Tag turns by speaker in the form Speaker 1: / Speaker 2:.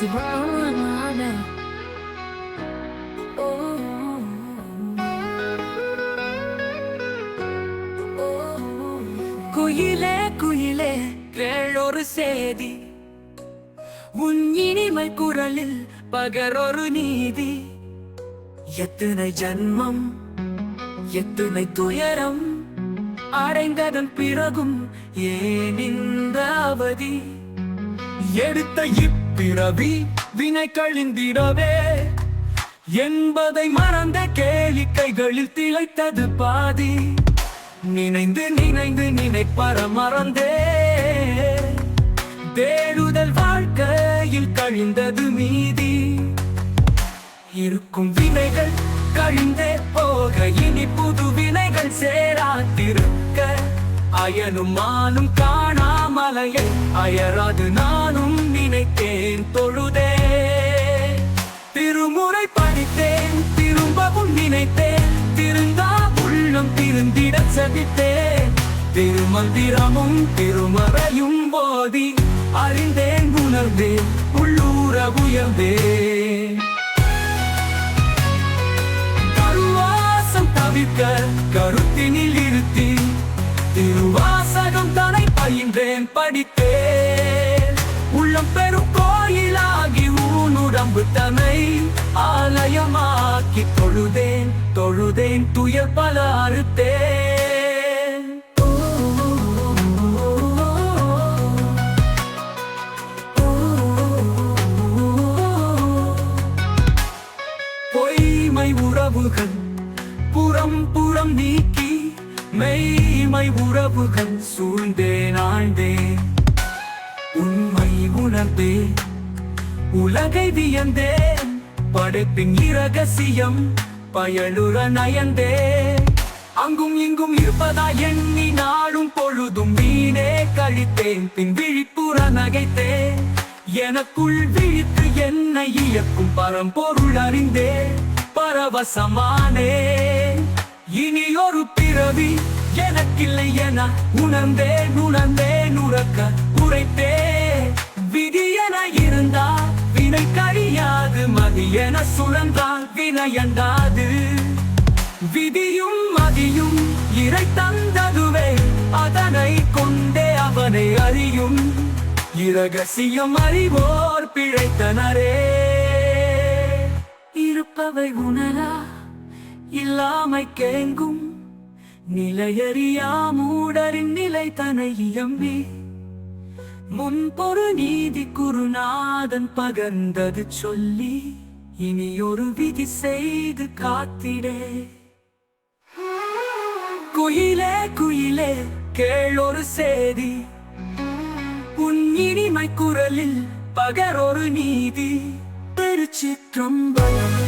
Speaker 1: சுபாவமான ஓ
Speaker 2: குயிலே குயிலே கேளொரு சேதி உன் இனிமை குரலில் பகரொரு நீதி எத்தனை ஜன்மம் எத்தனை துயரம் அடைந்ததன் பிறகும் ஏன் இந்த அவதி எடுத்த இப்ப பிறவி வினை கழிந்திடவே என்பதை மறந்த கேளிக்கைகளில் திளைத்தது பாதி. நினைந்து நினைந்து நினைப்பற மறந்தே. தேடுதல் வாழ்க்கையில் கழிந்தது மீதி. இருக்கும் வினைகள் கழிந்தே போக இனி புது வினைகள் சேராத்திருக்க அயனும் மானும் காணா மலையை அயராது நானும் நினைத்தேன் தொழுதே. திருமுறை படித்தேன் திரும்பவும் நினைத்தேன். திருந்தா உள்ளம் திருந்திட சதித்தேன் திருமந்திரமும் திருமறையும் போதி அறிந்தேன் உணர்ந்தேன் உள்ளூர உயர்ந்தேன். கருவாசம் தவிர்க்க கருத்தினில் இருத்தி திருவாசகம் தன பயின்றேன் படித்தேன். உள்ளம் பெரும் கோயிலாகி ஊனுடம்பு தனை ஆலயமாக்கி தொழுதேன் தொழுதேன் துயர் பல அறுத்தேன் பொய்மை உறவுகள் புறம் புறம் நீக்கி மெய்மை உறவுகள் சூழ்ந்தேன் ஆழ்ந்தேன் உண்மை உணர்ந்தே. உலகை வியந்தேன் படைப்பின் இரகசியம் பயனுற நயந்தே. அங்கும் இங்கும் இருப்பதா எண்ணி நாடும் பொழுதும் வீணே கழித்தேன். பின் விழிப்புற நகைத்தேன் எனக்குள் விழித்து என்னை இயக்கும் பரம்பொருள் அறிந்தே. பரவசமானே. இனி ஒரு பிறவி எனக்கில்லை என உணர்ந்தே உணர்ந்தே நுறக்க உரைத்தே. விதி என இருந்தா வினை கழியாது மதி என சுழன்றால் வினையண்டாது விதியும் மதியும் இறை தந்ததுவே அதனை கொண்டே அவனை அறியும். இரகசியம் அறிவோர் பிழைத்தனரே. இருப்பவை உணரா இல்லாமை கேங்கும் நிலையறியா மூடரின் நிலை தனை இயம்பி. முன்பொரு நீதி குருநாதன் பகர்ந்தது சொல்லி இனி ஒரு விதி செய்து காத்திடே. குயிலே குயிலே கேளொரு சேதி. உன் இனிமை குரலில் பகரொரு நீதி. திருச்சிற்றம்பலம்.